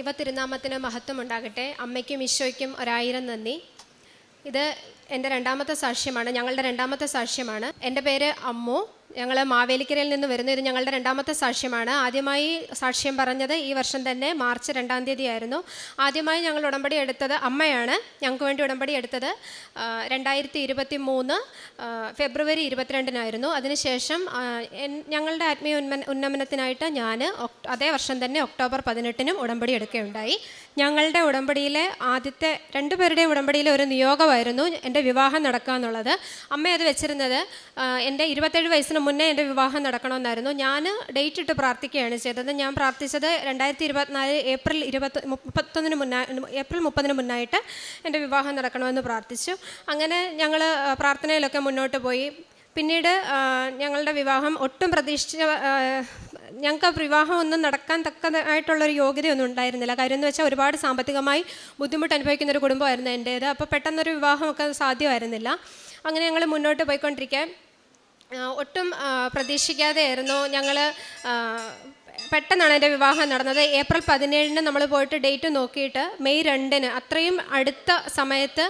ദൈവ തിരുനാമത്തിന് മഹത്വം ഉണ്ടാകട്ടെ അമ്മയ്ക്കും ഈശോയ്ക്കും ഒരായിരം നന്ദി. ഇത് എന്റെ രണ്ടാമത്തെ സാക്ഷ്യമാണ്. ഞങ്ങളുടെ രണ്ടാമത്തെ സാക്ഷ്യമാണ്. എന്റെ പേര് അമ്മു. ഞങ്ങൾ മാവേലിക്കരയിൽ നിന്ന് വരുന്നു ഇത് ഞങ്ങളുടെ രണ്ടാമത്തെ സാക്ഷ്യമാണ്. ആദ്യമായി സാക്ഷ്യം പറഞ്ഞത് ഈ വർഷം തന്നെ മാർച്ച് രണ്ടാം തീയതി ആയിരുന്നു ആദ്യമായി ഞങ്ങൾ ഉടമ്പടി എടുത്തത് അമ്മയാണ്. ഞങ്ങൾക്ക് വേണ്ടി ഉടമ്പടി എടുത്തത് രണ്ടായിരത്തി ഇരുപത്തി മൂന്ന് ഫെബ്രുവരി ഇരുപത്തിരണ്ടിനായിരുന്നു. അതിനുശേഷം ഞങ്ങളുടെ ആത്മീയ ഉന്മ ഉന്നമനത്തിനായിട്ട് ഞാൻ അതേ വർഷം തന്നെ ഒക്ടോബർ പതിനെട്ടിനും ഉടമ്പടി എടുക്കുകയുണ്ടായി. ഞങ്ങളുടെ ഉടമ്പടിയിലെ ആദ്യത്തെ രണ്ടുപേരുടെയും ഉടമ്പടിയിലെ ഒരു നിയോഗമായിരുന്നു എന്റെ വിവാഹം നടക്കുക എന്നുള്ളത് അമ്മ അത് വെച്ചിരുന്നത് എന്റെ ഇരുപത്തേഴ് വയസ്സിന് മുന്നേ എന്റെ വിവാഹം നടക്കണമെന്നായിരുന്നു. ഞാൻ ഡേറ്റ് ഇട്ട് പ്രാർത്ഥിക്കുകയാണ് ചെയ്തത്. ഞാൻ പ്രാർത്ഥിച്ചത് രണ്ടായിരത്തി ഇരുപത്തിനാല് ഏപ്രിൽ ഇരുപത്തി മുപ്പത്തൊന്നിന് മുന്നേ ഏപ്രിൽ മുപ്പതിന് മുന്നായിട്ട് എന്റെ വിവാഹം നടക്കണമെന്ന് പ്രാർത്ഥിച്ചു. അങ്ങനെ ഞങ്ങൾ പ്രാർത്ഥനയിലൊക്കെ മുന്നോട്ട് പോയി. പിന്നീട് ഞങ്ങളുടെ വിവാഹം ഒട്ടും പ്രതീക്ഷിച്ച ഞങ്ങൾക്ക് വിവാഹം ഒന്നും നടക്കാൻ തക്കതായിട്ടുള്ളൊരു യോഗ്യതയൊന്നും ഉണ്ടായിരുന്നില്ല. കാര്യം എന്ന് വെച്ചാൽ ഒരുപാട് സാമ്പത്തികമായി ബുദ്ധിമുട്ട് അനുഭവിക്കുന്ന ഒരു കുടുംബമായിരുന്നു എന്റേത്. അപ്പോൾ പെട്ടെന്നൊരു വിവാഹമൊക്കെ സാധ്യമായിരുന്നില്ല. അങ്ങനെ ഞങ്ങൾ മുന്നോട്ട് പോയിക്കൊണ്ടിരിക്കാൻ ഒട്ടും പ്രതീക്ഷിക്കാതെയായിരുന്നു ഞങ്ങൾ പെട്ടെന്നാണ് എന്റെ വിവാഹം നടന്നത്. ഏപ്രിൽ പതിനേഴിന് നമ്മൾ പോയിട്ട് ഡേറ്റ് നോക്കിയിട്ട് മെയ് രണ്ടിന് അത്രയും അടുത്ത സമയത്ത്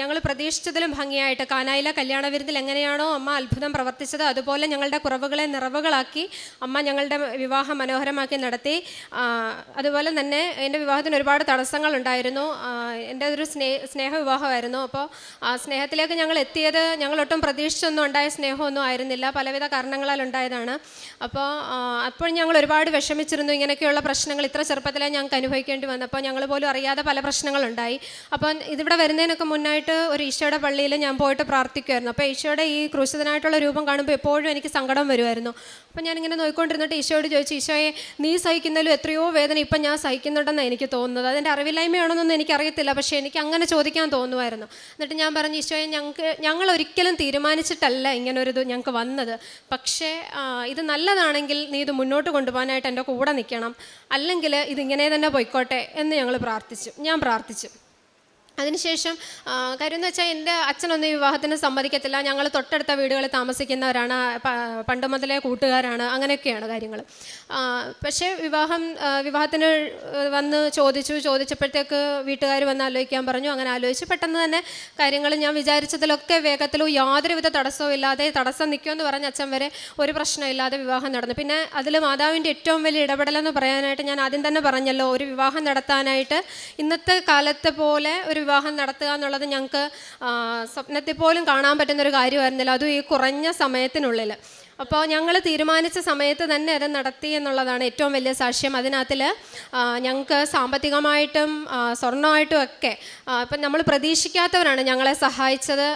ഞങ്ങൾ പ്രതീക്ഷിച്ചതിലും ഭംഗിയായിട്ട് കാനായില കല്യാണ വിരുന്നിൽ എങ്ങനെയാണോ അമ്മ അത്ഭുതം പ്രവർത്തിച്ചത് അതുപോലെ ഞങ്ങളുടെ കുറവുകളെ നിറവുകളാക്കി അമ്മ ഞങ്ങളുടെ വിവാഹം മനോഹരമാക്കി നടത്തി. അതുപോലെ തന്നെ എന്റെ വിവാഹത്തിന് ഒരുപാട് തടസ്സങ്ങളുണ്ടായിരുന്നു. എന്റെ ഒരു സ്നേ വിവാഹമായിരുന്നു അപ്പോൾ സ്നേഹത്തിലേക്ക് ഞങ്ങൾ എത്തിയത് ഞങ്ങളൊട്ടും പ്രതീക്ഷിച്ചൊന്നും ഉണ്ടായ സ്നേഹമൊന്നും ആയിരുന്നില്ല. പലവിധ കാരണങ്ങളാൽ ഉണ്ടായതാണ് അപ്പോൾ അപ്പോൾ ഞങ്ങൾ ഒരുപാട് വിഷമിച്ചിരുന്നു. ഇങ്ങനെയൊക്കെയുള്ള പ്രശ്നങ്ങൾ ഇത്ര ചെറുപ്പത്തിലേ ഞങ്ങൾക്ക് അനുഭവിക്കേണ്ടി വന്നപ്പോൾ ഞങ്ങൾ പോലും അറിയാതെ പല പ്രശ്നങ്ങളുണ്ടായി. അപ്പോൾ ഇതിവിടെ വരുന്നതിനൊക്കെ മുന്നായിട്ട് ഒരു ഈശോയുടെ പള്ളിയിൽ ഞാൻ പോയിട്ട് പ്രാർത്ഥിക്കുമായിരുന്നു അപ്പോൾ ഈശോയുടെ ഈ ക്രൂശിതനായിട്ടുള്ള രൂപം കാണുമ്പോൾ എപ്പോഴും എനിക്ക് സങ്കടം വരുമായിരുന്നു. അപ്പോൾ ഞാനിങ്ങനെ നോക്കിക്കൊണ്ടിരുന്നിട്ട് ഈശോയോട് ചോദിച്ചു ഈശോയെ നീ സഹിക്കുന്നതിലും എത്രയോ വേദന ഇപ്പം ഞാൻ സഹിക്കുന്നുണ്ടെന്നാണ് എനിക്ക് തോന്നുന്നത്. അതിന്റെ അറിവില്ലായ്മയാണെന്നൊന്നും എനിക്കറിയത്തില്ല. പക്ഷേ എനിക്ക് അങ്ങനെ ചോദിക്കാൻ തോന്നുമായിരുന്നു. എന്നിട്ട് ഞാൻ പറഞ്ഞു ഈശോയെ ഞങ്ങൾക്ക് ഞങ്ങൾ ഒരിക്കലും തീരുമാനിച്ചിട്ടല്ല ഇങ്ങനൊരിത് ഞങ്ങൾക്ക് വന്നത്. പക്ഷേ ഇത് നല്ലതാണെങ്കിൽ നീ ഇത് മുന്നോട്ട് കൊണ്ടുപോകാനായിട്ട് എന്റെ കൂടെ നിൽക്കണം. അല്ലെങ്കിൽ ഇതിങ്ങനെ തന്നെ പോയിക്കോട്ടെ എന്ന് ഞങ്ങൾ പ്രാർത്ഥിച്ചു. ഞാൻ പ്രാർത്ഥിച്ചു. അതിനുശേഷം കാര്യം എന്ന് വെച്ചാൽ എന്റെ അച്ഛനൊന്നും വിവാഹത്തിന് സമ്മതിക്കത്തില്ല. ഞങ്ങൾ തൊട്ടടുത്ത വീടുകളിൽ താമസിക്കുന്നവരാണ് പണ്ട് മുതലേ കൂട്ടുകാരാണ് അങ്ങനെയൊക്കെയാണ് കാര്യങ്ങൾ പക്ഷേ വിവാഹം വിവാഹത്തിന് വന്ന് ചോദിച്ചു ചോദിച്ചപ്പോഴത്തേക്ക് വീട്ടുകാർ വന്ന് ആലോചിക്കാൻ പറഞ്ഞു. അങ്ങനെ ആലോചിച്ച്. പെട്ടെന്ന് തന്നെ കാര്യങ്ങൾ ഞാൻ വിചാരിച്ചതിലൊക്കെ വേഗത്തിലും യാതൊരുവിധ തടസ്സവും ഇല്ലാതെ തടസ്സം നിൽക്കുമെന്ന് പറഞ്ഞ അച്ഛൻ വരെ ഒരു പ്രശ്നമില്ലാതെ വിവാഹം നടന്നു. പിന്നെ അതിൽ മാതാവിന്റെ ഏറ്റവും വലിയ ഇടപെടലെന്ന് പറയാനായിട്ട് ഞാൻ ആദ്യം തന്നെ പറഞ്ഞല്ലോ ഒരു വിവാഹം നടത്താനായിട്ട് ഇന്നത്തെ കാലത്തെ പോലെ ഒരു വിവാഹം നടത്തുക എന്നുള്ളത് ഞങ്ങൾക്ക് സ്വപ്നത്തിൽ പോലും കാണാൻ പറ്റുന്ന ഒരു കാര്യമായിരുന്നില്ല. അതും ഈ കുറഞ്ഞ സമയത്തിനുള്ളിൽ അപ്പോൾ ഞങ്ങൾ തീരുമാനിച്ച സമയത്ത് തന്നെ അത് നടത്തി എന്നുള്ളതാണ് ഏറ്റവും വലിയ സാക്ഷ്യം. അതിനകത്തിൽ ഞങ്ങൾക്ക് സാമ്പത്തികമായിട്ടും സ്വർണമായിട്ടും ഒക്കെ ഇപ്പം നമ്മൾ പ്രതീക്ഷിക്കാത്തവരാണ് ഞങ്ങളെ സഹായിച്ചത്.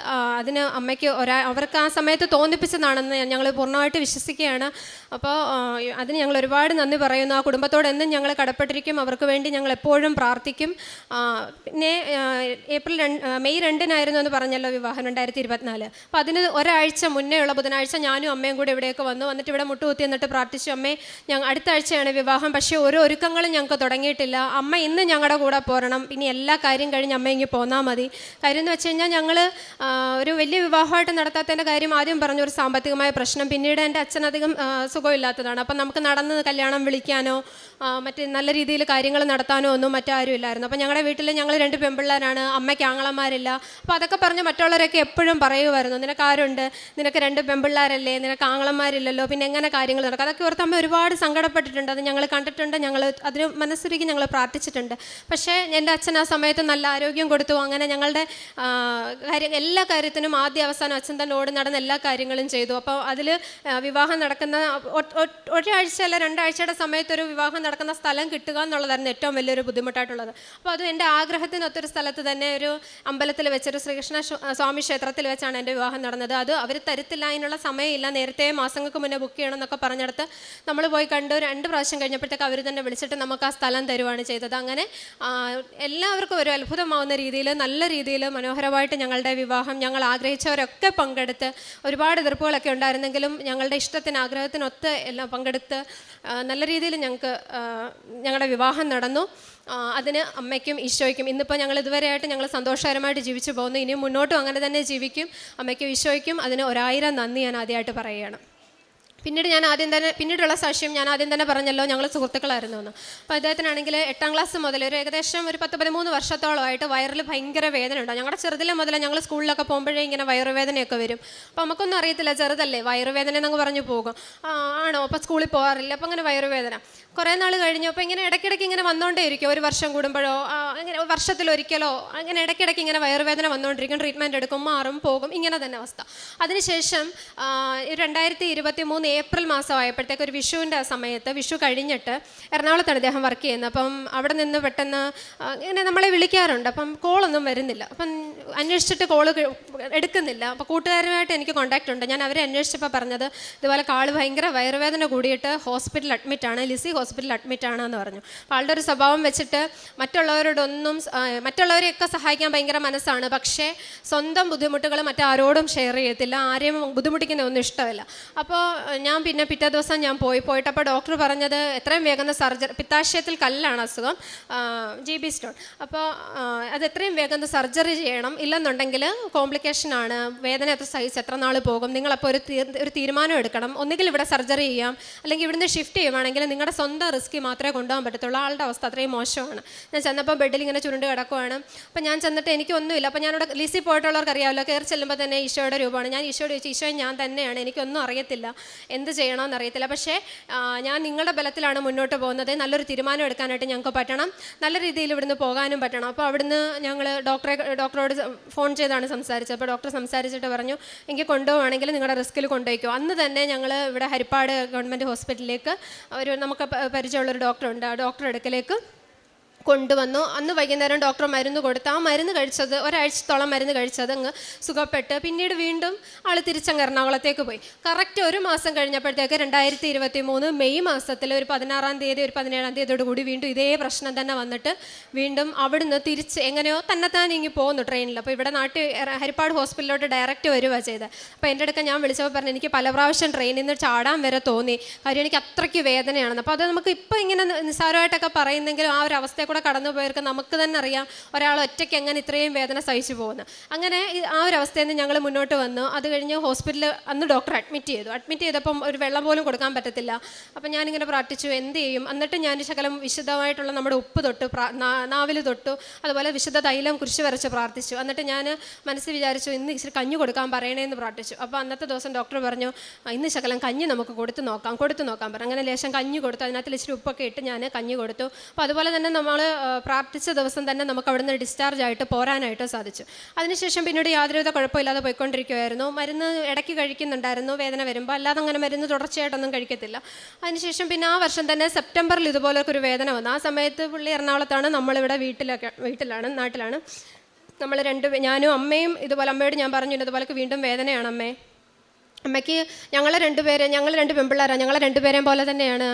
അതിന് അമ്മയ്ക്ക് ഒരാ അവർക്ക് ആ സമയത്ത് തോന്നിപ്പിച്ചതാണെന്ന് ഞങ്ങൾ പൂർണമായിട്ട് വിശ്വസിക്കുകയാണ്. അപ്പോൾ അതിന് ഞങ്ങൾ ഒരുപാട് നന്ദി പറയുന്നു. ആ കുടുംബത്തോട് എന്നും ഞങ്ങൾ കടപ്പെട്ടിരിക്കും. അവർക്ക് വേണ്ടി ഞങ്ങൾ എപ്പോഴും പ്രാർത്ഥിക്കും. പിന്നെ ഏപ്രിൽ രണ്ട് മെയ് രണ്ടിനായിരുന്നു എന്ന് പറഞ്ഞല്ലോ വിവാഹം രണ്ടായിരത്തി ഇരുപത്തിനാല്. അപ്പോൾ അതിന് ഒരാഴ്ച മുന്നേ ഉള്ള ബുധനാഴ്ച ഞാനും അമ്മയും കൂടി ഇവിടെയൊക്കെ വന്നു. വന്നിട്ട് ഇവിടെ മുട്ടുകുത്തി എന്നിട്ട് പ്രാർത്ഥിച്ചു അമ്മേ ഞങ്ങൾ അടുത്ത ആഴ്ചയാണ് വിവാഹം. പക്ഷേ ഓരോ ഒരുക്കങ്ങളും ഞങ്ങൾക്ക് തുടങ്ങിയിട്ടില്ല. അമ്മ ഇന്ന് ഞങ്ങളുടെ കൂടെ പോരണം. ഇനി എല്ലാ കാര്യം കഴിഞ്ഞ് അമ്മ ഇങ്ങ് പോന്നാൽ മതി. കാര്യം എന്ന് വെച്ച് കഴിഞ്ഞാൽ ഞങ്ങൾ ഒരു വലിയ വിവാഹമായിട്ട് നടത്താത്തതിന്റെ കാര്യം ആദ്യം പറഞ്ഞു ഒരു സാമ്പത്തികമായ പ്രശ്നം. പിന്നീട് എന്റെ അച്ഛൻ അധികം സുഖമില്ലാത്തതാണ്. അപ്പം നമുക്ക് നടന്ന് കല്യാണം വിളിക്കാനോ മറ്റ് നല്ല രീതിയിൽ കാര്യങ്ങൾ നടത്താനോ ഒന്നും മറ്റാരും ഇല്ലായിരുന്നു. അപ്പം ഞങ്ങളുടെ വീട്ടിൽ ഞങ്ങൾ രണ്ട് പെൺപിള്ളേരാണ് അമ്മയ്ക്ക് ആങ്ങളമാരില്ല. അപ്പോൾ അതൊക്കെ പറഞ്ഞ് മറ്റുള്ളവരൊക്കെ എപ്പോഴും പറയുമായിരുന്നു നിനക്കാരുണ്ട് നിനക്ക് രണ്ട് പെൺപിള്ളേരല്ലേ നിനക്ക് ആങ്ങളമാരില്ലല്ലോ പിന്നെ എങ്ങനെ കാര്യങ്ങൾ നടക്കും? അതൊക്കെ ഓർത്ത് അമ്മ ഒരുപാട് സങ്കടപ്പെട്ടിട്ടുണ്ട്. അത് ഞങ്ങൾ കണ്ടിട്ടുണ്ട് ഞങ്ങൾ അതിന് മനസ്സിലേക്ക് ഞങ്ങൾ പ്രാർത്ഥിച്ചിട്ടുണ്ട്. പക്ഷേ എന്റെ അച്ഛൻ ആ സമയത്ത് നല്ല ആരോഗ്യം കൊടുത്തു. അങ്ങനെ ഞങ്ങളുടെ കാര്യം എല്ലാ കാര്യത്തിനും ആദ്യ അവസാനം അച്ഛൻ തന്നെ ഓടി നടന്ന എല്ലാ കാര്യങ്ങളും ചെയ്തു. അപ്പോൾ അതിൽ വിവാഹം നടക്കുന്ന ഒരാഴ്ച അല്ല രണ്ടാഴ്ചയുടെ സമയത്ത് ഒരു വിവാഹം നടക്കുന്ന സ്ഥലം കിട്ടുക എന്നുള്ളതായിരുന്നു ഏറ്റവും വലിയൊരു ബുദ്ധിമുട്ടായിട്ടുള്ളത്. അപ്പോൾ അത് എന്റെ ആഗ്രഹത്തിനൊത്തൊരു സ്ഥലത്ത് തന്നെ ഒരു അമ്പലത്തിൽ വെച്ചൊരു ശ്രീകൃഷ്ണ സ്വാമി ക്ഷേത്രത്തിൽ വെച്ചാണ് എന്റെ വിവാഹം നടന്നത്. അത് അവർ തരത്തില്ല അതിനുള്ള സമയമില്ല. നേരത്തെ മാസങ്ങൾക്ക് മുന്നേ ബുക്ക് ചെയ്യണം എന്നൊക്കെ പറഞ്ഞെടുത്ത് നമ്മൾ പോയി കണ്ടു രണ്ട് പ്രാവശ്യം കഴിഞ്ഞപ്പോഴത്തേക്ക് അവർ തന്നെ വിളിച്ചിട്ട് നമുക്ക് ആ സ്ഥലം തരുവാണ് ചെയ്തത്. അങ്ങനെ എല്ലാവർക്കും ഒരു അത്ഭുതമാവുന്ന രീതിയിൽ നല്ല രീതിയിൽ മനോഹരമായിട്ട് ഞങ്ങളുടെ വിവാഹം ഞങ്ങൾ ആഗ്രഹിച്ചവരൊക്കെ പങ്കെടുത്ത് ഒരുപാട് എതിർപ്പുകളൊക്കെ ഉണ്ടായിരുന്നെങ്കിലും ഞങ്ങളുടെ ഇഷ്ടത്തിന് ആഗ്രഹത്തിനൊത്ത് എല്ലാം പങ്കെടുത്ത് നല്ല രീതിയിൽ ഞങ്ങൾക്ക് ഞങ്ങളുടെ വിവാഹം നടന്നു. അതിന് അമ്മയ്ക്കും ഈശോയ്ക്കും ഇന്നിപ്പോൾ ഞങ്ങൾ ഇതുവരെയായിട്ട് ഞങ്ങൾ സന്തോഷകരമായിട്ട് ജീവിച്ചു പോകുന്നു. ഇനിയും മുന്നോട്ടും അങ്ങനെ തന്നെ ജീവിക്കും. അമ്മയ്ക്കും ഈശോയ്ക്കും അതിന് ഒരായിരം നന്ദി ഞാൻ ആദ്യമായിട്ട് പറയുകയാണ്. പിന്നീട് ഞാൻ ആദ്യം തന്നെ പിന്നീടുള്ള സാക്ഷ്യം ഞാൻ ആദ്യം തന്നെ പറഞ്ഞല്ലോ ഞങ്ങൾ സുഹൃത്തുക്കളായിരുന്നു എന്ന് അപ്പോൾ അദ്ദേഹത്തിനാണെങ്കിൽ എട്ടാം ക്ലാസ് മുതൽ ഒരു ഏകദേശം ഒരു പത്ത് പതിമൂന്ന് വർഷത്തോളമായിട്ട് വയറിൽ ഭയങ്കര വേദന ഉണ്ടാവും ഞങ്ങളുടെ ചെറുതിലെ മുതൽ ഞങ്ങൾ സ്കൂളിലൊക്കെ പോകുമ്പോഴേ ഇങ്ങനെ വയറുവേദനയൊക്കെ വരും. അപ്പോൾ നമുക്കൊന്നും അറിയത്തില്ല ചെറുതല്ലേ വയറുവേദന എന്നങ്ങ് പറഞ്ഞു പോകും. ആണോ? അപ്പോൾ സ്കൂളിൽ പോകാറില്ല അപ്പോൾ അങ്ങനെ വയറുവേദന. കുറേ നാൾ കഴിഞ്ഞു അപ്പോൾ ഇങ്ങനെ ഇടയ്ക്കിടയ്ക്ക് ഇങ്ങനെ വന്നുകൊണ്ടേ ഇരിക്കും ഒരു വർഷം കൂടുമ്പോഴോ അങ്ങനെ വർഷത്തിലൊരിക്കലോ അങ്ങനെ ഇടയ്ക്കിടയ്ക്ക് ഇങ്ങനെ വയറുവേദന വന്നുകൊണ്ടിരിക്കും ട്രീറ്റ്മെന്റ് എടുക്കും മാറും പോകും ഇങ്ങനെ തന്നെ അവസ്ഥ. അതിനുശേഷം രണ്ടായിരത്തി ഇരുപത്തി മൂന്ന് ഏപ്രിൽ മാസമായപ്പോഴത്തേക്ക് ഒരു വിഷുവിന്റെ ആ സമയത്ത് വിഷു കഴിഞ്ഞിട്ട് എറണാകുളത്താണ് അദ്ദേഹം വർക്ക് ചെയ്യുന്നത്. അപ്പം അവിടെ നിന്ന് പെട്ടെന്ന് ഇങ്ങനെ നമ്മളെ വിളിക്കാറുണ്ട്. അപ്പം കോളൊന്നും വരുന്നില്ല. അപ്പം അന്വേഷിച്ചിട്ട് കോൾ എടുക്കുന്നില്ല. അപ്പോൾ കൂട്ടുകാരുമായിട്ട് എനിക്ക് കോൺടാക്റ്റ് ഉണ്ട്. ഞാൻ അവരെ അന്വേഷിച്ചപ്പോൾ പറഞ്ഞത് ഇതുപോലെ കാൾ ഭയങ്കര വയറുവേദന കൂടിയിട്ട് ഹോസ്പിറ്റലിൽ അഡ്മിറ്റാണ് ലിസി ഹോസ്പിറ്റലിൽ അഡ്മിറ്റാണ് എന്ന് പറഞ്ഞു. അപ്പോൾ ആളുടെ ഒരു സ്വഭാവം വെച്ചിട്ട് മറ്റുള്ളവരോടൊന്നും മറ്റുള്ളവരെയൊക്കെ സഹായിക്കാൻ ഭയങ്കര മനസ്സാണ്. പക്ഷേ സ്വന്തം ബുദ്ധിമുട്ടുകൾ മറ്റാരോടും ഷെയർ ചെയ്യത്തില്ല. ആരെയും ബുദ്ധിമുട്ടിക്കുന്ന ഒന്നും ഇഷ്ടമല്ല. അപ്പോൾ ഞാൻ പിന്നെ പിറ്റേ ദിവസം ഞാൻ പോയി പോയിട്ട് അപ്പോൾ ഡോക്ടർ പറഞ്ഞത് എത്രയും വേഗം സർജറി പിത്താശയത്തിൽ കല്ലാണ് അസുഖം ജി ബി സ്റ്റോൺ അപ്പോൾ അത് എത്രയും വേഗം സർജറി ചെയ്യണം. ഇല്ലെന്നുണ്ടെങ്കിൽ കോംപ്ലിക്കേഷൻ ആണ്. വേദന എത്ര സൈസ് എത്ര നാൾ പോകും. നിങ്ങളപ്പോൾ ഒരു ഒരു തീരുമാനം എടുക്കണം. ഒന്നുകിൽ ഇവിടെ സർജറി ചെയ്യാം. അല്ലെങ്കിൽ ഇവിടുന്ന് ഷിഫ്റ്റ് ചെയ്യുവാണെങ്കിൽ നിങ്ങളുടെ സ്വന്തം റിസ്ക് മാത്രമേ കൊണ്ടുപോകാൻ പറ്റത്തുള്ളൂ. ആളുടെ അവസ്ഥ അത്രയും മോശമാണ്. ഞാൻ ചെന്നപ്പോൾ ബെഡിൽ ഇങ്ങനെ ചുരുണ്ട് കിടക്കുവാണ്. അപ്പോൾ ഞാൻ ചെന്നിട്ട് എനിക്കൊന്നുമില്ല അപ്പോൾ ഞാനിവിടെ ലിസി പോയിട്ടുള്ളവർക്ക് അറിയാമല്ലോ. കയറി ചെല്ലുമ്പോൾ തന്നെ ഈശോയുടെ രൂപമാണ്. ഞാൻ ഈശോയോട് ചോദിച്ചു ഈശോയും ഞാൻ തന്നെയാണ്. എനിക്കൊന്നും അറിയത്തില്ല. എന്ത് ചെയ്യണമെന്ന് അറിയത്തില്ല. പക്ഷേ ഞാൻ നിങ്ങളുടെ ബലത്തിലാണ് മുന്നോട്ട് പോകുന്നത്. നല്ലൊരു തീരുമാനം എടുക്കാനായിട്ട് ഞങ്ങൾക്ക് പറ്റണം. നല്ല രീതിയിൽ ഇവിടുന്ന് പോകാനും പറ്റണം. അപ്പോൾ അവിടുന്ന് ഞങ്ങൾ ഡോക്ടറെ ഡോക്ടറോട് ഫോൺ ചെയ്താണ് സംസാരിച്ചത്. അപ്പോൾ ഡോക്ടർ സംസാരിച്ചിട്ട് പറഞ്ഞു എനിക്ക് കൊണ്ടുപോവുകയാണെങ്കിൽ നിങ്ങളുടെ റിസ്ക്കിൽ കൊണ്ടുപോയിക്കോ. അന്ന് തന്നെ ഞങ്ങൾ ഇവിടെ ഹരിപ്പാട് ഗവൺമെന്റ് ഹോസ്പിറ്റലിലേക്ക് ഒരു നമുക്ക് പരിചയമുള്ളൊരു ഡോക്ടറുണ്ട്. ആ ഡോക്ടറെ അടുക്കലേക്ക് കൊണ്ടുവന്നു. അന്ന് വൈകുന്നേരം ഡോക്ടർ മരുന്ന് കൊടുത്ത് ആ മരുന്ന് കഴിച്ചത് ഒരാഴ്ചത്തോളം മരുന്ന് കഴിച്ചത് അങ്ങ് സുഖപ്പെട്ട് പിന്നീട് വീണ്ടും ആൾ തിരിച്ചങ്ങ് എറണാകുളത്തേക്ക് പോയി. കറക്റ്റ് ഒരു മാസം കഴിഞ്ഞപ്പോഴത്തേക്ക് രണ്ടായിരത്തി ഇരുപത്തി മൂന്ന് മെയ് മാസത്തിൽ ഒരു പതിനാറാം തീയതി ഒരു പതിനേഴാം തീയതിയോട് കൂടി വീണ്ടും ഇതേ പ്രശ്നം തന്നെ വന്നിട്ട് വീണ്ടും അവിടുന്ന് തിരിച്ച് എങ്ങനെയോ തന്നെത്താൻ ഇങ്ങി പോകുന്നു ട്രെയിനിൽ അപ്പോൾ ഇവിടെ നാട്ടിൽ ഹരിപ്പാട് ഹോസ്പിറ്റലിലോട്ട് ഡയറക്റ്റ് വരിക ചെയ്തത് അപ്പോൾ എന്റെ അടുക്ക ഞാൻ വിളിച്ചപ്പോൾ പറഞ്ഞു എനിക്ക് പല പ്രാവശ്യം ട്രെയിനിൽ നിന്ന് ചാടാൻ വരെ തോന്നി. കാര്യം എനിക്ക് അത്രയ്ക്ക് വേദനയാണെന്ന്. അപ്പോൾ അത് നമുക്ക് ഇപ്പോൾ ഇങ്ങനെ നിസ്സാരമായിട്ടൊക്കെ പറയുന്നെങ്കിലും ആ ഒരു അവസ്ഥയെ കൂടെ കടന്നു പോയവർക്ക് നമുക്ക് തന്നെ അറിയാം ഒരാൾ ഒറ്റയ്ക്ക് എങ്ങനെ ഇത്രയും വേദന സഹിച്ചു പോകുന്നു. അങ്ങനെ ആ ഒരു അവസ്ഥയിൽ നിന്ന് ഞങ്ങൾ മുന്നോട്ട് വന്നു. അത് കഴിഞ്ഞ് ഹോസ്പിറ്റലിൽ അന്ന് ഡോക്ടർ അഡ്മിറ്റ് ചെയ്തു. അഡ്മിറ്റ് ചെയ്തപ്പം ഒരു വെള്ളം പോലും കൊടുക്കാൻ പറ്റത്തില്ല. അപ്പം ഞാനിങ്ങനെ പ്രാർത്ഥിച്ചു എന്ത് ചെയ്യും? എന്നിട്ട് ഞാൻ ശകലം വിശുദ്ധമായിട്ടുള്ള നമ്മുടെ ഉപ്പ് തൊട്ട് നാവിൽ തൊട്ടു അതുപോലെ വിശുദ്ധ തൈലം കുരിശ് വരച്ച് പ്രാർത്ഥിച്ചു. എന്നിട്ട് ഞാൻ മനസ്സിൽ വിചാരിച്ചു ഇന്ന് ഇച്ചിരി കഞ്ഞു കൊടുക്കാൻ പറയണേന്ന് പ്രാർത്ഥിച്ചു. അപ്പോൾ അന്നത്തെ ദിവസം ഡോക്ടർ പറഞ്ഞു "ആ, ഇന്ന് ശകലം കഞ്ഞി നമുക്ക് കൊടുത്തു നോക്കാം കൊടുത്ത് നോക്കാൻ പറഞ്ഞു. അങ്ങനെ ലേശം കഞ്ഞി കൊടുത്തു. അതിനകത്ത് ഇച്ചിരി ഉപ്പൊക്കെ ഇട്ട് ഞാൻ കഞ്ഞി കൊടുത്തു. അപ്പോൾ അതുപോലെ തന്നെ നമ്മൾ പ്രാർത്ഥിച്ച ദിവസം തന്നെ നമുക്ക് അവിടുന്ന് ഡിസ്ചാർജ് ആയിട്ട് പോരാനായിട്ട് സാധിച്ചു. അതിനുശേഷം പിന്നീട് യാതൊരുവിധ കുഴപ്പമില്ലാതെ പോയിക്കൊണ്ടിരിക്കുമായിരുന്നു മരുന്ന് ഇടയ്ക്ക് കഴിക്കുന്നുണ്ടായിരുന്നു വേദന വരുമ്പോൾ അല്ലാതെ അങ്ങനെ മരുന്ന് തുടർച്ചയായിട്ടൊന്നും കഴിക്കത്തില്ല. അതിനുശേഷം പിന്നെ ആ വർഷം തന്നെ സെപ്റ്റംബറിൽ ഇതുപോലൊക്കെ ഒരു വേദന വന്നു. ആ സമയത്ത് പുള്ളി എറണാകുളത്താണ് നമ്മളിവിടെ വീട്ടിലൊക്കെ വീട്ടിലാണ് നാട്ടിലാണ്. നമ്മൾ രണ്ട് ഞാനും അമ്മയും ഇതുപോലെ അമ്മയോട് ഞാൻ പറഞ്ഞു ഇതുപോലൊക്കെ വീണ്ടും വേദനയാണ് അമ്മേ അമ്മയ്ക്ക് ഞങ്ങളെ രണ്ടുപേരെ ഞങ്ങൾ രണ്ട് പെൺപിള്ളേരാണ് ഞങ്ങളെ രണ്ടുപേരെയും പോലെ തന്നെയാണ്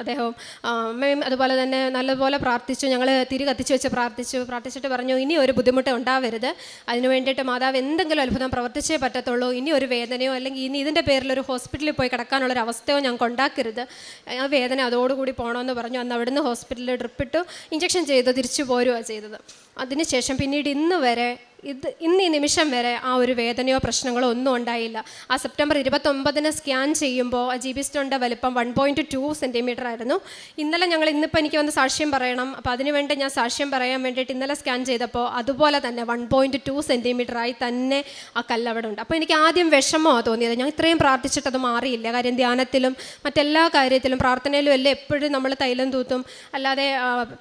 അദ്ദേഹം അമ്മയും അതുപോലെ തന്നെ നല്ലപോലെ പ്രാർത്ഥിച്ചു ഞങ്ങൾ തിരി കത്തിച്ച് വെച്ച് പ്രാർത്ഥിച്ചു പ്രാർത്ഥിച്ചിട്ട് പറഞ്ഞു ഇനി ഒരു ബുദ്ധിമുട്ട് ഉണ്ടാവരുത്. അതിന് വേണ്ടിയിട്ട് മാതാവ് എന്തെങ്കിലും അത്ഭുതം പ്രവർത്തിച്ചേ പറ്റത്തുള്ളൂ. ഇനി ഒരു വേദനയോ അല്ലെങ്കിൽ ഇനി ഇതിന്റെ പേരിൽ ഒരു ഹോസ്പിറ്റലിൽ പോയി കിടക്കാനുള്ളൊരു അവസ്ഥയോ ഞങ്ങൾക്ക് ഉണ്ടാക്കരുത്. ആ വേദന അതോടുകൂടി പോകണമെന്ന് പറഞ്ഞു. അന്ന് അവിടുന്ന് ഹോസ്പിറ്റലിൽ ഡ്രിപ്പിട്ടു ഇഞ്ചക്ഷൻ ചെയ്തു തിരിച്ചു പോരുകയാണ് ചെയ്തത്. അതിനുശേഷം പിന്നീട് ഇന്ന് വരെ ഇത് ഇന്ന് ഈ നിമിഷം വരെ ആ ഒരു വേദനയോ പ്രശ്നങ്ങളോ ഒന്നും ഉണ്ടായില്ല. ആ സെപ്റ്റംബർ ഇരുപത്തൊമ്പതിന് സ്കാൻ ചെയ്യുമ്പോൾ ജി ബി സ്റ്റോണിന്റെ വലിപ്പം വൺ പോയിന്റ് ടു സെന്റിമീറ്റർ ആയിരുന്നു. ഇന്നലെ ഞങ്ങൾ ഇന്നിപ്പോൾ എനിക്ക് വന്ന് സാക്ഷ്യം പറയണം. അപ്പോൾ അതിനുവേണ്ടി ഞാൻ സാക്ഷ്യം പറയാൻ വേണ്ടിയിട്ട് ഇന്നലെ സ്കാൻ ചെയ്തപ്പോൾ അതുപോലെ തന്നെ വൺ പോയിന്റ് ടു തന്നെ ആ കല്ലവിടെ ഉണ്ട് അപ്പോൾ എനിക്ക് ആദ്യം വിഷമമാണ് തോന്നിയത്. ഞാൻ ഇത്രയും പ്രാർത്ഥിച്ചിട്ട് മാറിയില്ല. കാര്യം ധ്യാനത്തിലും മറ്റെല്ലാ കാര്യത്തിലും പ്രാർത്ഥനയിലും എല്ലാം എപ്പോഴും നമ്മൾ തൈലം തൂത്തും അല്ലാതെ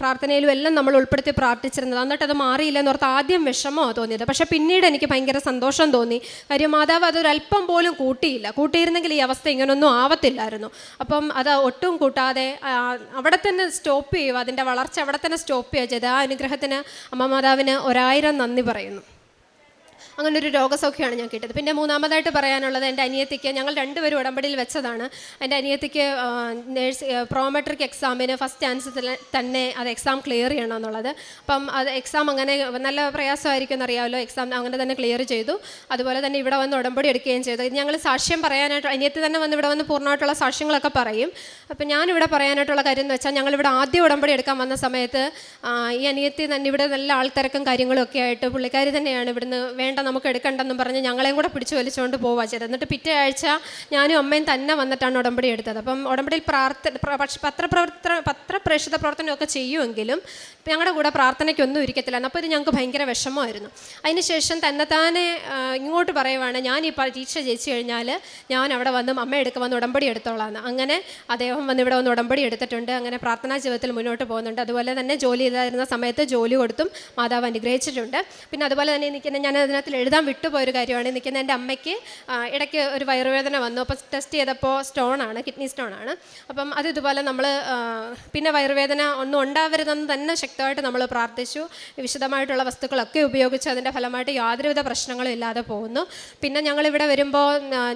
പ്രാർത്ഥനയിലും എല്ലാം നമ്മൾ ഉൾപ്പെടുത്തി പ്രാർത്ഥിച്ചിരുന്നത്. എന്നിട്ട് അത് മാറിയില്ല എന്നോർത്ത് ആദ്യം വിഷമമാണ് തോന്നിയത് പക്ഷേ പിന്നീട് എനിക്ക് ഭയങ്കര സന്തോഷം തോന്നി. കാര്യം മാതാവ് അതൊരല്പം പോലും കൂട്ടിയില്ല. കൂട്ടിയിരുന്നെങ്കിൽ ഈ അവസ്ഥ ഇങ്ങനൊന്നും ആവത്തില്ലായിരുന്നു. അപ്പം അത് ഒട്ടും കൂട്ടാതെ അവിടെ തന്നെ സ്റ്റോപ്പ് ചെയ്യുക അതിന്റെ വളർച്ച അവിടെ തന്നെ സ്റ്റോപ്പ് ചെയ്യുക ചെയ്ത് ആ അനുഗ്രഹത്തിന് അമ്മ മാതാവിന് ഒരായിരം നന്ദി പറയുന്നു. അങ്ങനെ ഒരു രോഗസൗഖ്യമാണ് ഞാൻ കിട്ടിയത്. പിന്നെ മൂന്നാമതായിട്ട് പറയാനുള്ളത് എന്റെ അനിയത്തിക്ക് ഞങ്ങൾ രണ്ടുപേരും ഉടമ്പടിയിൽ വെച്ചതാണ്. എന്റെ അനിയത്തിക്ക് നേഴ്സ് പ്രോമെട്രിക് എക്സാമിന് ഫസ്റ്റ് ചാൻസ് തന്നെ അത് എക്സാം ക്ലിയർ ചെയ്യണം എന്നുള്ളത് അപ്പം അത് എക്സാം അങ്ങനെ നല്ല പ്രയാസമായിരിക്കും എന്നറിയാമല്ലോ എക്സാം അങ്ങനെ തന്നെ ക്ലിയർ ചെയ്തു. അതുപോലെ തന്നെ ഇവിടെ വന്ന് ഉടമ്പടി എടുക്കുകയും ചെയ്തു. ഞങ്ങൾ സാക്ഷ്യം പറയാനായിട്ട് അനിയത്തി തന്നെ വന്ന് ഇവിടെ വന്ന് പൂർണമായിട്ടുള്ള സാക്ഷ്യങ്ങളൊക്കെ പറയും. അപ്പം ഞാനിവിടെ പറയാനായിട്ടുള്ള കാര്യം എന്ന് വെച്ചാൽ ഞങ്ങളിവിടെ ആദ്യം ഉടമ്പടി എടുക്കാൻ വന്ന സമയത്ത് ഈ അനിയത്തി തന്നെ ഇവിടെ നല്ല ആൾത്തിരക്കും കാര്യങ്ങളും ഒക്കെ ആയിട്ട് പുള്ളിക്കാരി തന്നെയാണ് ഇവിടുന്ന് വേണ്ടെന്ന് നമുക്ക് എടുക്കണ്ടെന്നും പറഞ്ഞ് ഞങ്ങളെയും കൂടെ പിടിച്ചു വലിച്ചുകൊണ്ട് പോവുക ചെയ്തത്. എന്നിട്ട് പിറ്റേ ആഴ്ച ഞാനും അമ്മയും തന്നെ വന്നിട്ടാണ് ഉടമ്പടി എടുത്തത്. അപ്പം ഉടമ്പടിയിൽ പ്രാർത്ഥന പ്ര- പത്രപ്രവർത്ത പത്രപ്രവർത്തന പത്രപ്രേക്ഷിത പ്രവർത്തനമൊക്കെ ചെയ്യുമെങ്കിലും ഞങ്ങളുടെ കൂടെ പ്രാർത്ഥനയ്ക്കൊന്നും ഇരിക്കത്തില്ലായിരുന്നു അപ്പോൾ ഇത് ഞങ്ങൾക്ക് ഭയങ്കര വിഷമമായിരുന്നു. അതിനുശേഷം തന്നെ താനെ ഇങ്ങോട്ട് പറയുവാണ് ഞാൻ ഈ പരീക്ഷ ജയിച്ചു കഴിഞ്ഞാൽ ഞാൻ അവിടെ വന്ന് അമ്മ എടുക്ക വന്ന് ഉടമ്പടി എടുത്തോളാം അങ്ങനെ അദ്ദേഹം വന്ന് ഇവിടെ വന്ന് ഉടമ്പടി എടുത്തിട്ടുണ്ട്. അങ്ങനെ പ്രാർത്ഥനാ ജീവിതത്തിൽ മുന്നോട്ട് പോകുന്നുണ്ട്. അതുപോലെ തന്നെ ജോലി ചെയ്തായിരുന്ന സമയത്ത് ജോലി കൊടുത്തും മാതാവ് അനുഗ്രഹിച്ചിട്ടുണ്ട്. പിന്നെ അതുപോലെ തന്നെ എനിക്ക് ഞാൻ അതിനകത്ത് എഴുതാൻ വിട്ടുപോയൊരു കാര്യമാണ്. നിൽക്കുന്ന എന്റെ അമ്മയ്ക്ക് ഇടയ്ക്ക് ഒരു വയറുവേദന വന്നു. അപ്പോൾ ടെസ്റ്റ് ചെയ്തപ്പോൾ സ്റ്റോൺ ആണ് കിഡ്നി സ്റ്റോൺ ആണ്. അപ്പം അത് ഇതുപോലെ നമ്മൾ പിന്നെ വയറുവേദന ഒന്നും ഉണ്ടാവരുതെന്ന് തന്നെ ശക്തമായിട്ട് നമ്മൾ പ്രാർത്ഥിച്ചു. വിശദമായിട്ടുള്ള വസ്തുക്കളൊക്കെ ഉപയോഗിച്ച് അതിന്റെ ഫലമായിട്ട് യാതൊരുവിധ പ്രശ്നങ്ങളും ഇല്ലാതെ പോകുന്നു. പിന്നെ ഞങ്ങളിവിടെ വരുമ്പോൾ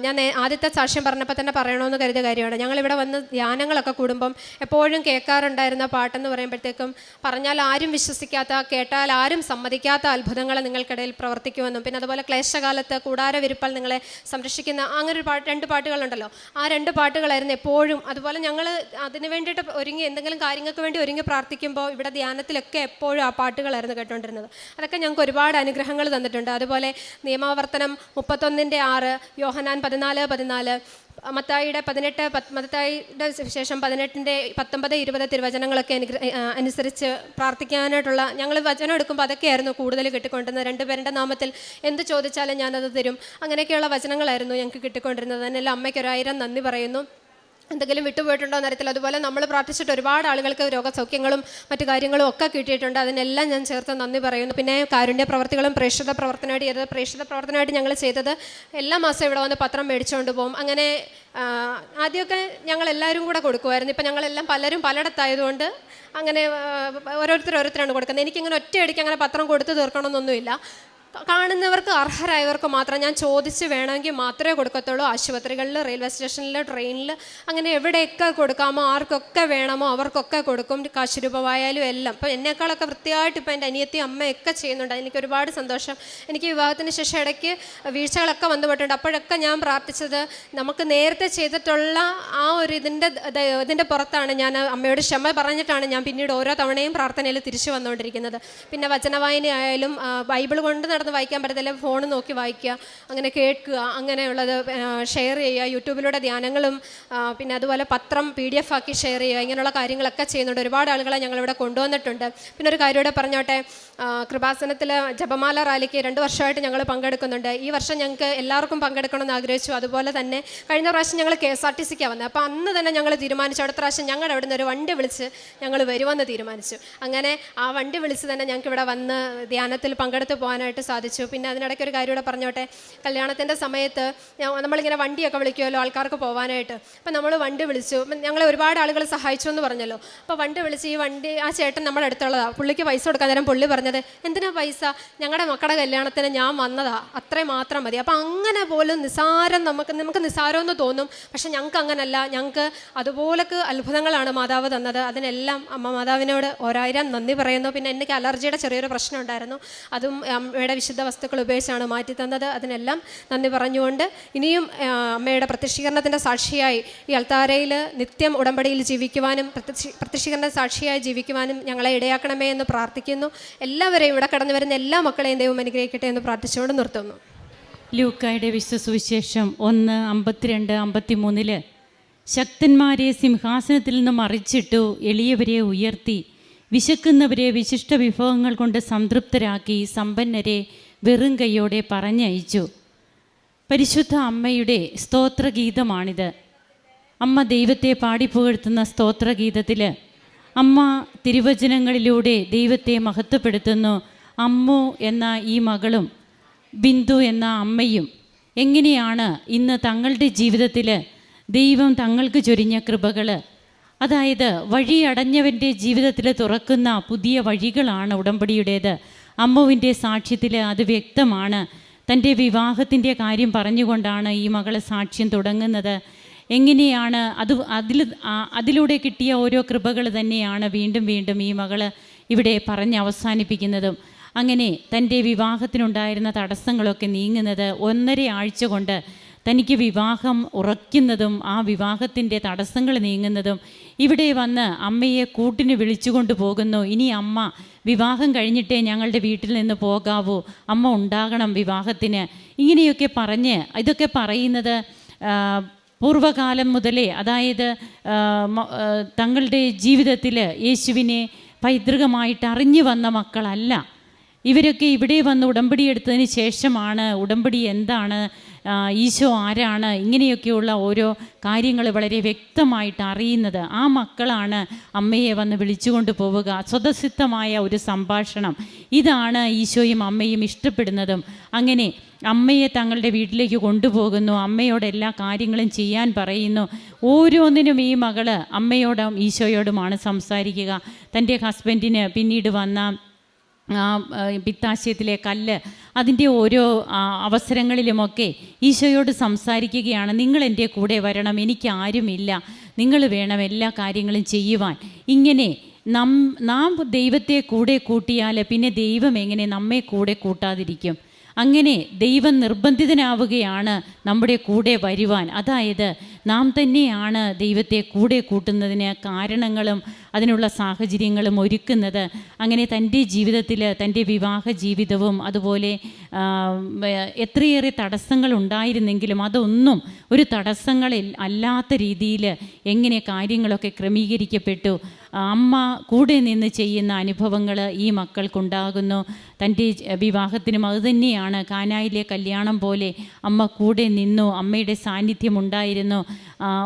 ഞാൻ ആദ്യത്തെ സാക്ഷ്യം പറഞ്ഞപ്പോൾ തന്നെ പറയണമെന്ന് കരുതിയ കാര്യമാണ്. ഞങ്ങളിവിടെ വന്ന് ധ്യാനങ്ങളൊക്കെ കൂടുമ്പം എപ്പോഴും കേൾക്കാറുണ്ടായിരുന്ന പാട്ടെന്ന് പറയുമ്പോഴത്തേക്കും പറഞ്ഞാൽ ആരും വിശ്വസിക്കാത്ത കേട്ടാൽ ആരും സമ്മതിക്കാത്ത അത്ഭുതങ്ങൾ നിങ്ങൾക്കിടയിൽ പ്രവർത്തിക്കുമെന്നും പിന്നെ അതുപോലെ ക്ലേശകാലത്ത് കൂടാര വിരുപ്പാൽ നിങ്ങളെ സംരക്ഷിക്കുന്ന അങ്ങനെ ഒരു പാട്ട് രണ്ട് പാട്ടുകളുണ്ടല്ലോ. ആ രണ്ട് പാട്ടുകളായിരുന്നു എപ്പോഴും അതുപോലെ ഞങ്ങൾ അതിന് വേണ്ടിയിട്ട് ഒരുങ്ങി എന്തെങ്കിലും കാര്യങ്ങൾക്ക് വേണ്ടി ഒരുങ്ങി പ്രാർത്ഥിക്കുമ്പോൾ ഇവിടെ ധ്യാനത്തിലൊക്കെ എപ്പോഴും ആ പാട്ടുകളായിരുന്നു കേട്ടുകൊണ്ടിരുന്നത് അതൊക്കെ ഞങ്ങൾക്ക് ഒരുപാട് അനുഗ്രഹങ്ങൾ തന്നിട്ടുണ്ട്. അതുപോലെ നിയമാവർത്തനം മുപ്പത്തൊന്നിന്റെ ആറ് യോഹനാൻ പതിനാല് പതിനാല് മത്തായിയുടെ പതിനെട്ട് മത്തായിയുടെ ശേഷം പതിനെട്ടിന്റെ പത്തൊമ്പത് ഇരുപത് തിരുവചനങ്ങളൊക്കെ അനുസരിച്ച് പ്രാർത്ഥിക്കാനായിട്ടുള്ള ഞങ്ങൾ വചനം എടുക്കുമ്പോൾ അതൊക്കെയായിരുന്നു കൂടുതൽ കിട്ടിക്കൊണ്ടിരുന്നത്. രണ്ടുപേരുടെ നാമത്തിൽ എന്ത് ചോദിച്ചാലും ഞാനത് തരും. അങ്ങനെയൊക്കെയുള്ള വചനങ്ങളായിരുന്നു ഞങ്ങൾക്ക് കിട്ടിക്കൊണ്ടിരുന്നത്. അതിനെല്ലാം അമ്മയ്ക്ക് ഒരായിരം നന്ദി പറയുന്നു. എന്തെങ്കിലും വിട്ടുപോയിട്ടുണ്ടോ എന്നറിയത്തില്ല അതുപോലെ നമ്മൾ പ്രാർത്ഥിച്ചിട്ട് ഒരുപാട് ആളുകൾക്ക് രോഗസൗഖ്യങ്ങളും മറ്റു കാര്യങ്ങളും ഒക്കെ കിട്ടിയിട്ടുണ്ട്. അതിനെല്ലാം ഞാൻ ചേർത്ത് നന്ദി പറയുന്നു. പിന്നെ കാരുണ്യ പ്രവർത്തികളും പ്രേക്ഷിത പ്രവർത്തനമായിട്ട് ചെയ്തത് പ്രേക്ഷിത പ്രവർത്തനമായിട്ട് ഞങ്ങൾ ചെയ്തത് എല്ലാ മാസവും ഇവിടെ വന്ന് പത്രം മേടിച്ചുകൊണ്ട് പോകും. അങ്ങനെ ആദ്യമൊക്കെ ഞങ്ങൾ എല്ലാവരും കൂടെ കൊടുക്കുമായിരുന്നു. ഇപ്പം ഞങ്ങളെല്ലാം പലരും പലയിടത്തായതുകൊണ്ട് അങ്ങനെ ഓരോരുത്തർ ഓരോരുത്തരാണ് കൊടുക്കുന്നത്. എനിക്കിങ്ങനെ ഒറ്റയടിക്ക് അങ്ങനെ പത്രം കൊടുത്തു തീർക്കണമെന്നൊന്നുമില്ല. കാണുന്നവർക്ക് അർഹരായവർക്ക് മാത്രം ഞാൻ ചോദിച്ച് വേണമെങ്കിൽ മാത്രമേ കൊടുക്കത്തുള്ളൂ. ആശുപത്രികളിൽ റെയിൽവേ സ്റ്റേഷനിൽ ട്രെയിനിൽ അങ്ങനെ എവിടെയൊക്കെ കൊടുക്കാമോ ആർക്കൊക്കെ വേണമോ അവർക്കൊക്കെ കൊടുക്കും. കാശ് രൂപമായാലും എല്ലാം. അപ്പോൾ എന്നെക്കാളൊക്കെ വൃത്തിയായിട്ട് ഇപ്പോൾ എന്റെ അനിയത്തി അമ്മയൊക്കെ ചെയ്യുന്നുണ്ട്. എനിക്ക് ഒരുപാട് സന്തോഷം. എനിക്ക് വിവാഹത്തിന് ശേഷം ഇടയ്ക്ക് വീഴ്ചകളൊക്കെ വന്നുപോയിട്ടുണ്ട് അപ്പോഴൊക്കെ ഞാൻ പ്രാർത്ഥിച്ചത് നമുക്ക് നേരത്തെ ചെയ്തിട്ടുള്ള ആ ഒരു ഇതിന്റെ ഇതിന്റെ പുറത്താണ് ഞാൻ അമ്മയോട് ക്ഷമ പറഞ്ഞിട്ടാണ് ഞാൻ പിന്നീട് ഓരോ തവണയും പ്രാർത്ഥനയിൽ തിരിച്ചു വന്നുകൊണ്ടിരിക്കുന്നത്. പിന്നെ വചനവായന ആയാലും ബൈബിൾ കൊണ്ട് നടന്ന് വായിക്കാൻ പറ്റത്തില്ല. ഫോൺ നോക്കി വായിക്കുക അങ്ങനെ കേൾക്കുക അങ്ങനെയുള്ളത് ഷെയർ ചെയ്യുക യൂട്യൂബിലൂടെ ധ്യാനങ്ങളും പിന്നെ അതുപോലെ പത്രം പി ഡി എഫ് ആക്കി ഷെയർ ചെയ്യുക ഇങ്ങനെയുള്ള കാര്യങ്ങളൊക്കെ ചെയ്യുന്നുണ്ട്. ഒരുപാട് ആളുകളെ ഞങ്ങളിവിടെ കൊണ്ടുവന്നിട്ടുണ്ട്. പിന്നെ ഒരു കാര്യം കൂടെ പറഞ്ഞോട്ടെ. കൃപാസനത്തിൽ ജപമാല റാലിക്ക് രണ്ട് വർഷമായിട്ട് ഞങ്ങൾ പങ്കെടുക്കുന്നുണ്ട്. ഈ വർഷം ഞങ്ങൾക്ക് എല്ലാവർക്കും പങ്കെടുക്കണമെന്ന് ആഗ്രഹിച്ചു. അതുപോലെ തന്നെ കഴിഞ്ഞ പ്രാവശ്യം ഞങ്ങൾ കെ എസ് ആർ ടി സിക്കാണ് വന്നത് അപ്പോൾ അന്ന് തന്നെ ഞങ്ങൾ തീരുമാനിച്ചു. അടുത്ത പ്രാവശ്യം ഞങ്ങളുടെ അവിടെ നിന്ന് ഒരു വണ്ടി വിളിച്ച് ഞങ്ങൾ വരുമെന്ന് തീരുമാനിച്ചു. അങ്ങനെ ആ വണ്ടി വിളിച്ച് തന്നെ ഞങ്ങൾക്ക് ഇവിടെ വന്ന് ധ്യാനത്തിൽ പങ്കെടുത്ത് പോകാനായിട്ട് സാധിച്ചു. പിന്നെ അതിനിടയ്ക്ക് ഒരു കാര്യം കൂടെ പറഞ്ഞോട്ടെ. കല്യാണത്തിന്റെ സമയത്ത് നമ്മളിങ്ങനെ വണ്ടിയൊക്കെ വിളിക്കുമല്ലോ ആൾക്കാർക്ക് പോകാനായിട്ട് അപ്പം നമ്മൾ വണ്ടി വിളിച്ചു. ഞങ്ങളെ ഒരുപാട് ആളുകൾ സഹായിച്ചു എന്ന് പറഞ്ഞല്ലോ. അപ്പോൾ വണ്ടി വിളിച്ച് ഈ വണ്ടി ആ ചേട്ടൻ നമ്മുടെ അടുത്തുള്ളതാണ് പുള്ളിക്ക് പൈസ കൊടുക്കാൻ നേരം പുള്ളി പറഞ്ഞത് എന്തിനാ പൈസ? ഞങ്ങളുടെ മക്കളുടെ കല്യാണത്തിന് ഞാൻ വന്നതാ. അത്രയും മാത്രം മതി. അപ്പം അങ്ങനെ പോലും നിസാരം നമുക്ക് നമുക്ക് നിസാരമെന്ന് തോന്നും. പക്ഷെ ഞങ്ങൾക്ക് അങ്ങനല്ല. ഞങ്ങൾക്ക് അതുപോലൊക്കെ അത്ഭുതങ്ങളാണ് മാതാവ് തന്നത്. അതിനെല്ലാം അമ്മ മാതാവിനോട് ഒരായിരം നന്ദി പറയുന്നു. പിന്നെ എനിക്ക് അലർജിയുടെ ചെറിയൊരു പ്രശ്നം ഉണ്ടായിരുന്നു. അതും അമ്മയുടെ വിശുദ്ധ വസ്തുക്കൾ ഉപയോഗിച്ചാണ് മാറ്റി തന്നത്. അതിനെല്ലാം നന്ദി പറഞ്ഞുകൊണ്ട് ഇനിയും അമ്മയുടെ പ്രത്യക്ഷീകരണത്തിന്റെ സാക്ഷിയായി ഈ അൾത്താരയിൽ നിത്യം ഉടമ്പടിയിൽ ജീവിക്കുവാനും പ്രത്യക്ഷ പ്രത്യക്ഷീകരണ സാക്ഷിയായി ജീവിക്കുവാനും ഞങ്ങളെ ഇടയാക്കണമേ എന്ന് പ്രാർത്ഥിക്കുന്നു. എല്ലാവരെയും ഇവിടെ കടന്നു വരുന്ന എല്ലാ മക്കളെയും ദൈവം അനുഗ്രഹിക്കട്ടെ എന്ന് പ്രാർത്ഥിച്ചുകൊണ്ട് നിർത്തുന്നു. ലൂക്കായുടെ വിശ്വസുവിശേഷം ഒന്ന് അമ്പത്തിരണ്ട് അമ്പത്തിമൂന്നിൽ ശക്തന്മാരെ സിംഹാസനത്തിൽ നിന്ന് മറിച്ചിട്ടു എളിയവരെ ഉയർത്തി വിശക്കുന്നവരെ വിശിഷ്ട വിഭവങ്ങൾ കൊണ്ട് സംതൃപ്തരാക്കി സമ്പന്നരെ വെറും കൈയോടെ പറഞ്ഞയച്ചു. പരിശുദ്ധ അമ്മയുടെ സ്തോത്രഗീതമാണിത്. അമ്മ ദൈവത്തെ പാടിപ്പുകഴ്ത്തുന്ന സ്തോത്രഗീതത്തിൽ അമ്മ തിരുവചനങ്ങളിലൂടെ ദൈവത്തെ മഹത്വപ്പെടുത്തുന്നു. അമ്മു എന്ന ഈ മകളും ബിന്ദു എന്ന അമ്മയും എങ്ങനെയാണ് ഇന്ന് തങ്ങളുടെ ജീവിതത്തിൽ ദൈവം തങ്ങൾക്ക് ചൊരിഞ്ഞ കൃപകൾ അതായത് വഴി അടഞ്ഞവന്റെ ജീവിതത്തിൽ തുറക്കുന്ന പുതിയ വഴികളാണ് ഉടമ്പടിയുടേത്. അമ്മുവിന്റെ സാക്ഷ്യത്തിൽ അത് വ്യക്തമാണ്. തന്റെ വിവാഹത്തിന്റെ കാര്യം പറഞ്ഞുകൊണ്ടാണ് ഈ മകളെ സാക്ഷ്യം തുടങ്ങുന്നത്. എങ്ങനെയാണ് അത് അതിൽ അതിലൂടെ കിട്ടിയ ഓരോ കൃപകൾ തന്നെയാണ് വീണ്ടും വീണ്ടും ഈ മകൾ ഇവിടെ പറഞ്ഞ് അവസാനിപ്പിക്കുന്നതും. അങ്ങനെ തന്റെ വിവാഹത്തിനുണ്ടായിരുന്ന തടസ്സങ്ങളൊക്കെ നീങ്ങുന്നത് ഒന്നര ആഴ്ച കൊണ്ട് തനിക്ക് വിവാഹം ഉറയ്ക്കുന്നതും ആ വിവാഹത്തിന്റെ തടസ്സങ്ങൾ നീങ്ങുന്നതും ഇവിടെ വന്ന് അമ്മയെ കൂട്ടിന് വിളിച്ചുകൊണ്ട് പോകുന്നു. ഇനി അമ്മ വിവാഹം കഴിഞ്ഞിട്ടേ ഞങ്ങളുടെ വീട്ടിൽ നിന്ന് പോകാവൂ. അമ്മ ഉണ്ടാകണം വിവാഹത്തിന്. ഇങ്ങനെയൊക്കെ പറഞ്ഞ് ഇതൊക്കെ പറയുന്നത് പൂർവകാലം മുതലേ അതായത് തങ്ങളുടെ ജീവിതത്തിൽ യേശുവിനെ പൈതൃകമായിട്ട് അറിഞ്ഞു വന്ന മക്കളല്ല. ഇവരൊക്കെ ഇവിടെ വന്ന് ഉടമ്പടി എടുത്തതിന് ശേഷമാണ് ഉടമ്പടി എന്താണ് ഈശോ ആരാണ്? ഇങ്ങനെയൊക്കെയുള്ള ഓരോ കാര്യങ്ങൾ വളരെ വ്യക്തമായിട്ട് അറിയുന്നത്. ആ മക്കളാണ് അമ്മയെ വന്ന് വിളിച്ചുകൊണ്ട് പോവുക. സ്വതസിദ്ധമായ ഒരു സംഭാഷണം. ഇതാണ് ഈശോയും അമ്മയും ഇഷ്ടപ്പെടുന്നതും. അങ്ങനെ അമ്മയെ തങ്ങളുടെ വീട്ടിലേക്ക് കൊണ്ടുപോകുന്നു. അമ്മയോട് എല്ലാ കാര്യങ്ങളും ചെയ്യാൻ പറയുന്നു. ഓരോന്നിനും ഈ മകൾ അമ്മയോടും ഈശോയോടുമാണ് സംസാരിക്കുക. തന്റെ ഹസ്ബൻഡിന് പിന്നീട് വന്ന പിത്താശയത്തിലെ കല്ല് അതിന്റെ ഓരോ അവസരങ്ങളിലുമൊക്കെ ഈശോയോട് സംസാരിക്കുകയാണ്. നിങ്ങൾ എന്റെ കൂടെ വരണം എനിക്ക് ആരുമില്ല. നിങ്ങൾ വേണം എല്ലാ കാര്യങ്ങളും ചെയ്യുവാൻ. ഇങ്ങനെ നം നാം ദൈവത്തെ കൂടെ കൂട്ടിയാൽ പിന്നെ ദൈവം എങ്ങനെ നമ്മെ കൂടെ കൂട്ടാതിരിക്കും? അങ്ങനെ ദൈവം നിർബന്ധിതനാവുകയാണ് നമ്മുടെ കൂടെ വരുവാൻ. അതായത് നാം തന്നെയാണ് ദൈവത്തെ കൂടെ കൂട്ടുന്നതിന് കാരണങ്ങളും അതിനുള്ള സാഹചര്യങ്ങളും ഒരുക്കുന്നത്. അങ്ങനെ തന്റെ ജീവിതത്തിൽ തന്റെ വിവാഹ ജീവിതവും അതുപോലെ എത്രയേറെ തടസ്സങ്ങൾ ഉണ്ടായിരുന്നെങ്കിലും അതൊന്നും ഒരു തടസ്സങ്ങളിൽ അല്ലാത്ത രീതിയിൽ എങ്ങനെ കാര്യങ്ങളൊക്കെ ക്രമീകരിക്കപ്പെട്ടു. അമ്മ കൂടെ നിന്ന് ചെയ്യുന്ന അനുഭവങ്ങൾ ഈ മക്കൾക്കുണ്ടാകുന്നു. തന്റെ വിവാഹത്തിനും അതുതന്നെയാണ് കാനായിലെ കല്യാണം പോലെ അമ്മ കൂടെ നിന്നു. അമ്മയുടെ സാന്നിധ്യം ഉണ്ടായിരുന്നു.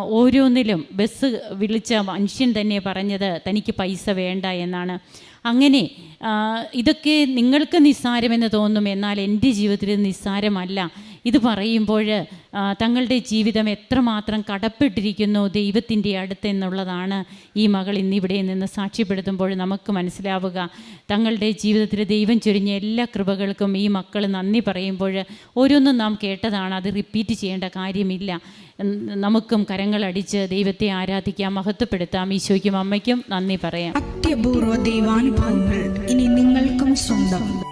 ഓരോന്നിലും ബസ് വിളിച്ച മനുഷ്യൻ തന്നെ പറഞ്ഞത് തനിക്ക് പൈസ വേണ്ട എന്നാണ്. അങ്ങനെ ഇതൊക്കെ നിങ്ങൾക്ക് നിസ്സാരമെന്ന് തോന്നും. എന്നാൽ എന്റെ ജീവിതത്തിൽ നിസ്സാരമല്ല. ഇത് പറയുമ്പോൾ തങ്ങളുടെ ജീവിതം എത്രമാത്രം കടപ്പെട്ടിരിക്കുന്നു ദൈവത്തിന്റെ അടുത്ത് എന്നുള്ളതാണ് ഈ മകൾ ഇന്നിവിടെ നിന്ന് സാക്ഷ്യപ്പെടുത്തുമ്പോൾ നമുക്ക് മനസ്സിലാവുക. തങ്ങളുടെ ജീവിതത്തിൽ ദൈവം ചൊരിഞ്ഞ എല്ലാ കൃപകൾക്കും ഈ മക്കൾ നന്ദി പറയുമ്പോൾ ഓരോന്നും നാം കേട്ടതാണ് അത് റിപ്പീറ്റ് ചെയ്യേണ്ട കാര്യമില്ല. നമുക്കും കരങ്ങളടിച്ച് ദൈവത്തെ ആരാധിക്കാം മഹത്വപ്പെടുത്താം. ഈശോയ്ക്കും അമ്മയ്ക്കും നന്ദി പറയാം. അത്യപൂർവ ദൈവാനുഭവങ്ങൾ ഇനി നിങ്ങൾക്കും സ്വന്തം.